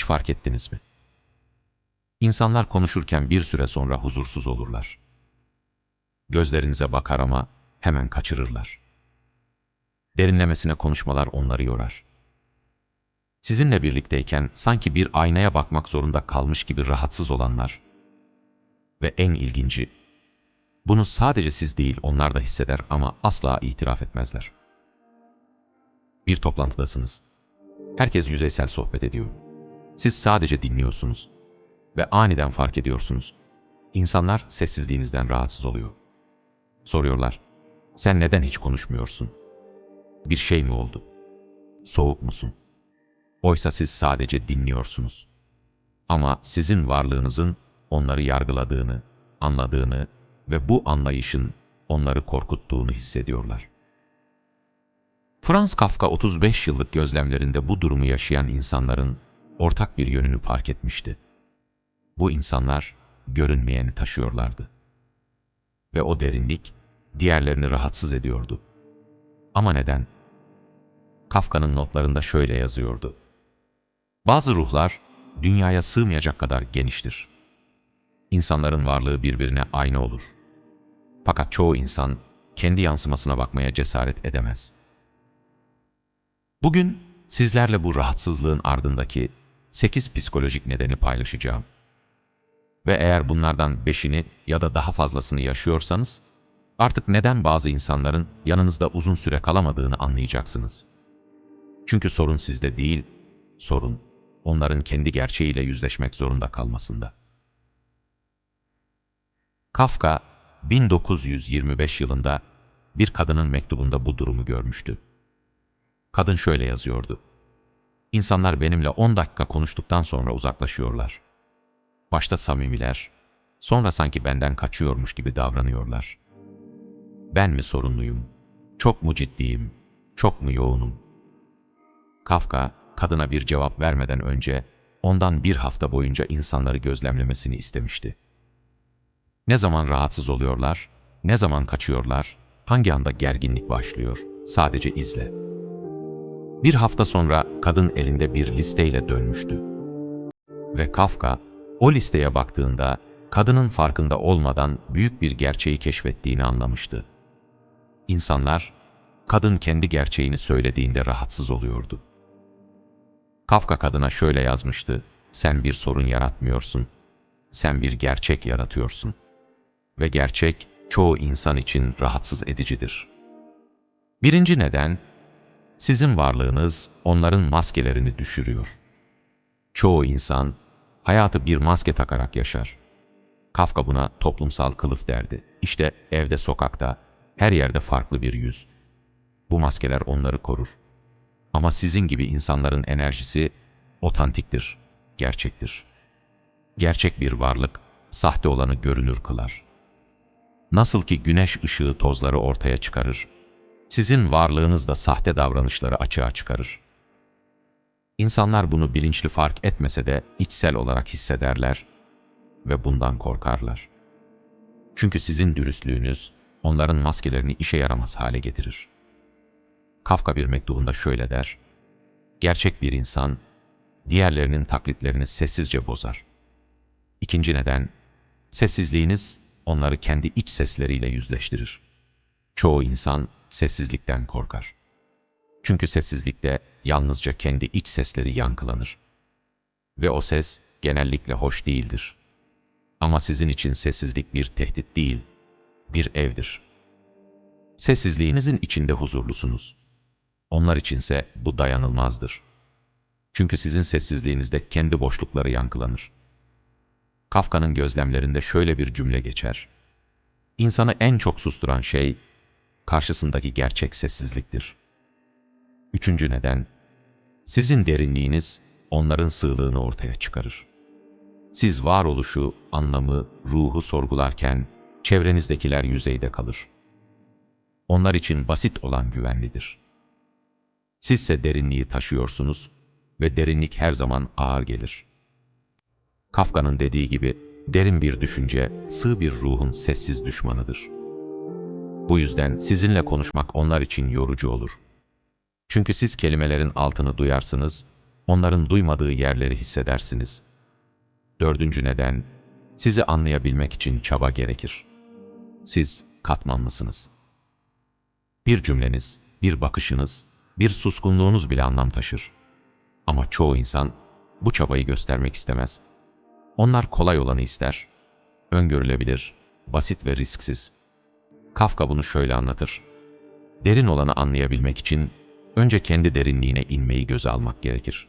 Hiç fark ettiniz mi? İnsanlar konuşurken bir süre sonra huzursuz olurlar. Gözlerinize bakar ama hemen kaçırırlar. Derinlemesine konuşmalar onları yorar. Sizinle birlikteyken sanki bir aynaya bakmak zorunda kalmış gibi rahatsız olanlar ve en ilginci, bunu sadece siz değil onlar da hisseder ama asla itiraf etmezler. Bir toplantıdasınız. Herkes yüzeysel sohbet ediyor. Siz sadece dinliyorsunuz ve aniden fark ediyorsunuz. İnsanlar sessizliğinizden rahatsız oluyor. Soruyorlar, sen neden hiç konuşmuyorsun? Bir şey mi oldu? Soğuk musun? Oysa siz sadece dinliyorsunuz. Ama sizin varlığınızın onları yargıladığını, anladığını ve bu anlayışın onları korkuttuğunu hissediyorlar. Franz Kafka 35 yıllık gözlemlerinde bu durumu yaşayan insanların ortak bir yönünü fark etmişti. Bu insanlar görünmeyeni taşıyorlardı. Ve o derinlik diğerlerini rahatsız ediyordu. Ama neden? Kafka'nın notlarında şöyle yazıyordu. Bazı ruhlar dünyaya sığmayacak kadar geniştir. İnsanların varlığı birbirine aynı olur. Fakat çoğu insan kendi yansımasına bakmaya cesaret edemez. Bugün sizlerle bu rahatsızlığın ardındaki 8 psikolojik nedeni paylaşacağım. Ve eğer bunlardan 5'ini ya da daha fazlasını yaşıyorsanız, artık neden bazı insanların yanınızda uzun süre kalamadığını anlayacaksınız. Çünkü sorun sizde değil, sorun onların kendi gerçeğiyle yüzleşmek zorunda kalmasında. Kafka 1925 yılında bir kadının mektubunda bu durumu görmüştü. Kadın şöyle yazıyordu. İnsanlar benimle 10 dakika konuştuktan sonra uzaklaşıyorlar. Başta samimiler, sonra sanki benden kaçıyormuş gibi davranıyorlar. Ben mi sorunluyum? Çok mu ciddiyim? Çok mu yoğunum? Kafka, kadına bir cevap vermeden önce ondan bir hafta boyunca insanları gözlemlemesini istemişti. Ne zaman rahatsız oluyorlar, ne zaman kaçıyorlar, hangi anda gerginlik başlıyor, sadece izle. Bir hafta sonra kadın elinde bir listeyle dönmüştü. Ve Kafka, o listeye baktığında kadının farkında olmadan büyük bir gerçeği keşfettiğini anlamıştı. İnsanlar, kadın kendi gerçeğini söylediğinde rahatsız oluyordu. Kafka kadına şöyle yazmıştı, sen bir sorun yaratmıyorsun, sen bir gerçek yaratıyorsun. Ve gerçek, çoğu insan için rahatsız edicidir. Birinci neden, sizin varlığınız onların maskelerini düşürüyor. Çoğu insan, hayatı bir maske takarak yaşar. Kafka buna toplumsal kılıf derdi. İşte evde, sokakta, her yerde farklı bir yüz. Bu maskeler onları korur. Ama sizin gibi insanların enerjisi otantiktir, gerçektir. Gerçek bir varlık, sahte olanı görünür kılar. Nasıl ki güneş ışığı tozları ortaya çıkarır, sizin varlığınız da sahte davranışları açığa çıkarır. İnsanlar bunu bilinçli fark etmese de içsel olarak hissederler ve bundan korkarlar. Çünkü sizin dürüstlüğünüz onların maskelerini işe yaramaz hale getirir. Kafka bir mektubunda şöyle der, Gerçek bir insan, diğerlerinin taklitlerini sessizce bozar. İkinci neden, sessizliğiniz onları kendi iç sesleriyle yüzleştirir. Çoğu insan sessizlikten korkar. Çünkü sessizlikte yalnızca kendi iç sesleri yankılanır. Ve o ses genellikle hoş değildir. Ama sizin için sessizlik bir tehdit değil, bir evdir. Sessizliğinizin içinde huzurlusunuz. Onlar içinse bu dayanılmazdır. Çünkü sizin sessizliğinizde kendi boşlukları yankılanır. Kafka'nın gözlemlerinde şöyle bir cümle geçer. İnsanı en çok susturan şey, karşısındaki gerçek sessizliktir. Üçüncü neden, sizin derinliğiniz onların sığlığını ortaya çıkarır. Siz varoluşu, anlamı, ruhu sorgularken çevrenizdekiler yüzeyde kalır. Onlar için basit olan güvenlidir. Sizse derinliği taşıyorsunuz ve derinlik her zaman ağır gelir. Kafka'nın dediği gibi derin bir düşünce sığ bir ruhun sessiz düşmanıdır. Bu yüzden sizinle konuşmak onlar için yorucu olur. Çünkü siz kelimelerin altını duyarsınız, onların duymadığı yerleri hissedersiniz. Dördüncü neden, sizi anlayabilmek için çaba gerekir. Siz katmanlısınız. Bir cümleniz, bir bakışınız, bir suskunluğunuz bile anlam taşır. Ama çoğu insan bu çabayı göstermek istemez. Onlar kolay olanı ister. Öngörülebilir, basit ve risksiz. Kafka bunu şöyle anlatır. Derin olanı anlayabilmek için önce kendi derinliğine inmeyi göze almak gerekir.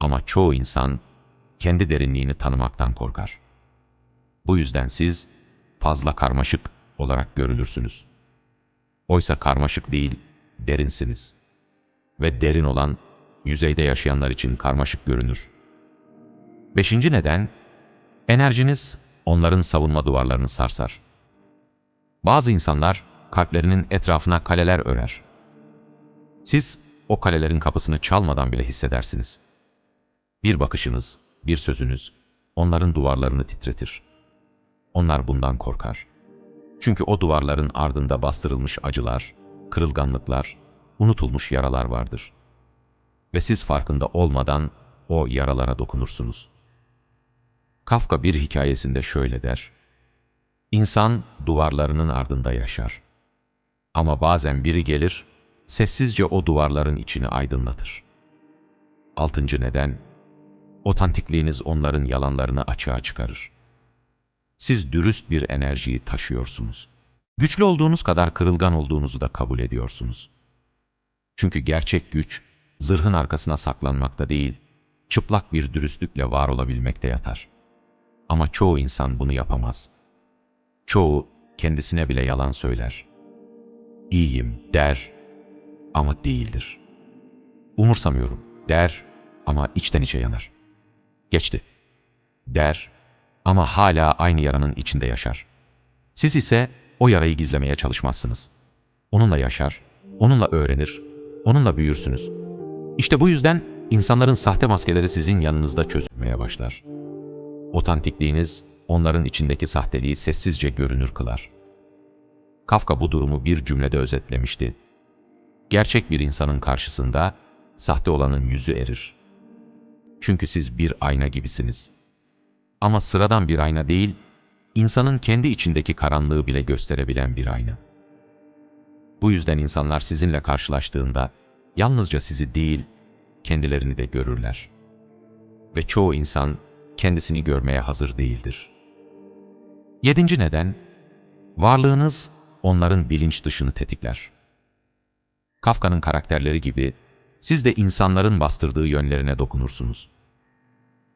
Ama çoğu insan kendi derinliğini tanımaktan korkar. Bu yüzden siz fazla karmaşık olarak görülürsünüz. Oysa karmaşık değil, derinsiniz. Ve derin olan, yüzeyde yaşayanlar için karmaşık görünür. Beşinci neden, enerjiniz onların savunma duvarlarını sarsar. Bazı insanlar kalplerinin etrafına kaleler örer. Siz o kalelerin kapısını çalmadan bile hissedersiniz. Bir bakışınız, bir sözünüz onların duvarlarını titretir. Onlar bundan korkar. Çünkü o duvarların ardında bastırılmış acılar, kırılganlıklar, unutulmuş yaralar vardır. Ve siz farkında olmadan o yaralara dokunursunuz. Kafka bir hikayesinde şöyle der. İnsan duvarlarının ardında yaşar. Ama bazen biri gelir, sessizce o duvarların içini aydınlatır. Altıncı neden, otantikliğiniz onların yalanlarını açığa çıkarır. Siz dürüst bir enerjiyi taşıyorsunuz. Güçlü olduğunuz kadar kırılgan olduğunuzu da kabul ediyorsunuz. Çünkü gerçek güç, zırhın arkasına saklanmakta değil, çıplak bir dürüstlükle var olabilmekte yatar. Ama çoğu insan bunu yapamaz. Çoğu kendisine bile yalan söyler. İyiyim der ama değildir. Umursamıyorum der ama içten içe yanar. Geçti. Der ama hala aynı yaranın içinde yaşar. Siz ise o yarayı gizlemeye çalışmazsınız. Onunla yaşar, onunla öğrenir, onunla büyürsünüz. İşte bu yüzden insanların sahte maskeleri sizin yanınızda çözülmeye başlar. Otantikliğiniz onların içindeki sahteliği sessizce görünür kılar. Kafka bu durumu bir cümlede özetlemişti. Gerçek bir insanın karşısında sahte olanın yüzü erir. Çünkü siz bir ayna gibisiniz. Ama sıradan bir ayna değil, insanın kendi içindeki karanlığı bile gösterebilen bir ayna. Bu yüzden insanlar sizinle karşılaştığında yalnızca sizi değil, kendilerini de görürler. Ve çoğu insan kendisini görmeye hazır değildir. Yedinci neden, varlığınız onların bilinç dışını tetikler. Kafka'nın karakterleri gibi siz de insanların bastırdığı yönlerine dokunursunuz.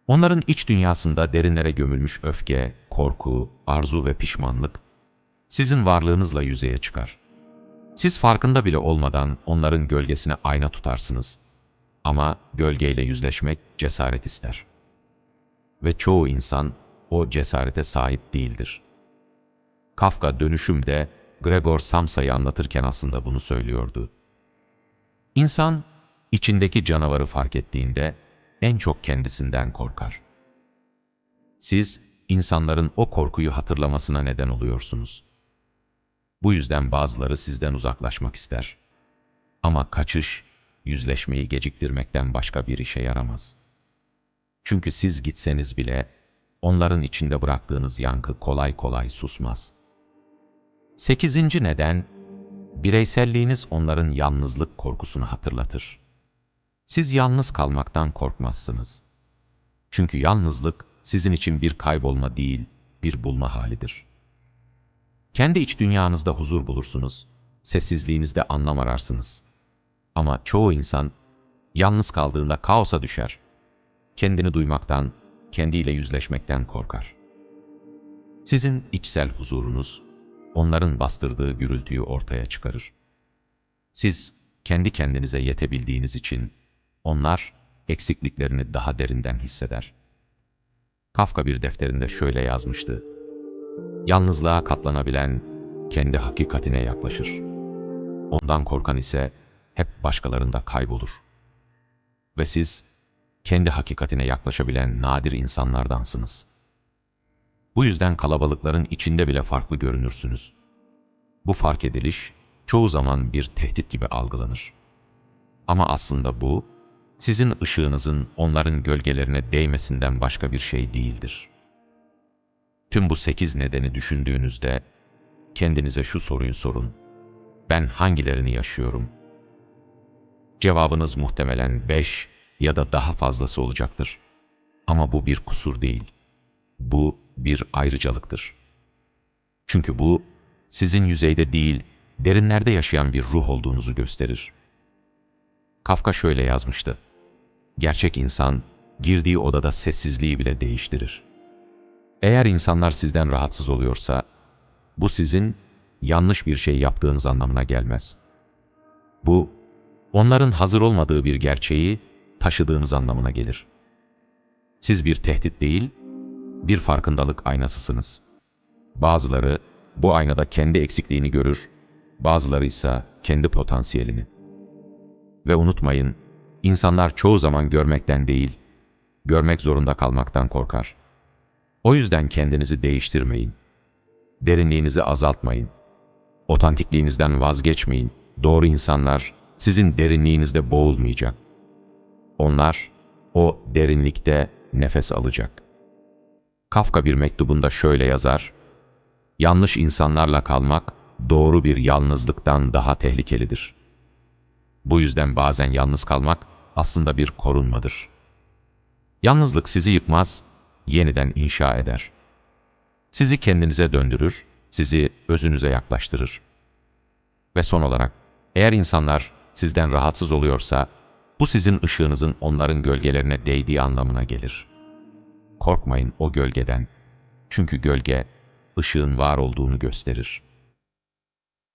Onların iç dünyasında derinlere gömülmüş öfke, korku, arzu ve pişmanlık sizin varlığınızla yüzeye çıkar. Siz farkında bile olmadan onların gölgesine ayna tutarsınız. Ama gölgeyle yüzleşmek cesaret ister. Ve çoğu insan o cesarete sahip değildir. Kafka dönüşümde Gregor Samsa'yı anlatırken aslında bunu söylüyordu. İnsan içindeki canavarı fark ettiğinde en çok kendisinden korkar. Siz insanların o korkuyu hatırlamasına neden oluyorsunuz. Bu yüzden bazıları sizden uzaklaşmak ister. Ama kaçış, yüzleşmeyi geciktirmekten başka bir işe yaramaz. Çünkü siz gitseniz bile onların içinde bıraktığınız yankı kolay kolay susmaz. Sekizinci neden, bireyselliğiniz onların yalnızlık korkusunu hatırlatır. Siz yalnız kalmaktan korkmazsınız. Çünkü yalnızlık sizin için bir kaybolma değil, bir bulma halidir. Kendi iç dünyanızda huzur bulursunuz, sessizliğinizde anlam ararsınız. Ama çoğu insan yalnız kaldığında kaosa düşer. Kendini duymaktan, kendiyle yüzleşmekten korkar. Sizin içsel huzurunuz, onların bastırdığı gürültüyü ortaya çıkarır. Siz kendi kendinize yetebildiğiniz için onlar eksikliklerini daha derinden hisseder. Kafka bir defterinde şöyle yazmıştı. Yalnızlığa katlanabilen kendi hakikatine yaklaşır. Ondan korkan ise hep başkalarında kaybolur. Ve siz kendi hakikatine yaklaşabilen nadir insanlardansınız. Bu yüzden kalabalıkların içinde bile farklı görünürsünüz. Bu fark ediliş çoğu zaman bir tehdit gibi algılanır. Ama aslında bu sizin ışığınızın onların gölgelerine değmesinden başka bir şey değildir. Tüm bu sekiz nedeni düşündüğünüzde kendinize şu soruyu sorun. Ben hangilerini yaşıyorum? Cevabınız muhtemelen beş ya da daha fazlası olacaktır. Ama bu bir kusur değil. Bu bir ayrıcalıktır. Çünkü bu sizin yüzeyde değil, derinlerde yaşayan bir ruh olduğunuzu gösterir. Kafka şöyle yazmıştı. Gerçek insan girdiği odada sessizliği bile değiştirir. Eğer insanlar sizden rahatsız oluyorsa, bu sizin yanlış bir şey yaptığınız anlamına gelmez. Bu, onların hazır olmadığı bir gerçeği taşıdığınız anlamına gelir. Siz bir tehdit değil, bir farkındalık aynasısınız. Bazıları bu aynada kendi eksikliğini görür, bazıları ise kendi potansiyelini. Ve unutmayın, insanlar çoğu zaman görmekten değil, görmek zorunda kalmaktan korkar. O yüzden kendinizi değiştirmeyin. Derinliğinizi azaltmayın. Otantikliğinizden vazgeçmeyin. Doğru insanlar sizin derinliğinizde boğulmayacak. Onlar o derinlikte nefes alacak. Kafka bir mektubunda şöyle yazar: Yanlış insanlarla kalmak doğru bir yalnızlıktan daha tehlikelidir. Bu yüzden bazen yalnız kalmak aslında bir korunmadır. Yalnızlık sizi yıkmaz, yeniden inşa eder. Sizi kendinize döndürür, sizi özünüze yaklaştırır. Ve son olarak, eğer insanlar sizden rahatsız oluyorsa, bu sizin ışığınızın onların gölgelerine değdiği anlamına gelir. Korkmayın o gölgeden. Çünkü gölge, ışığın var olduğunu gösterir.''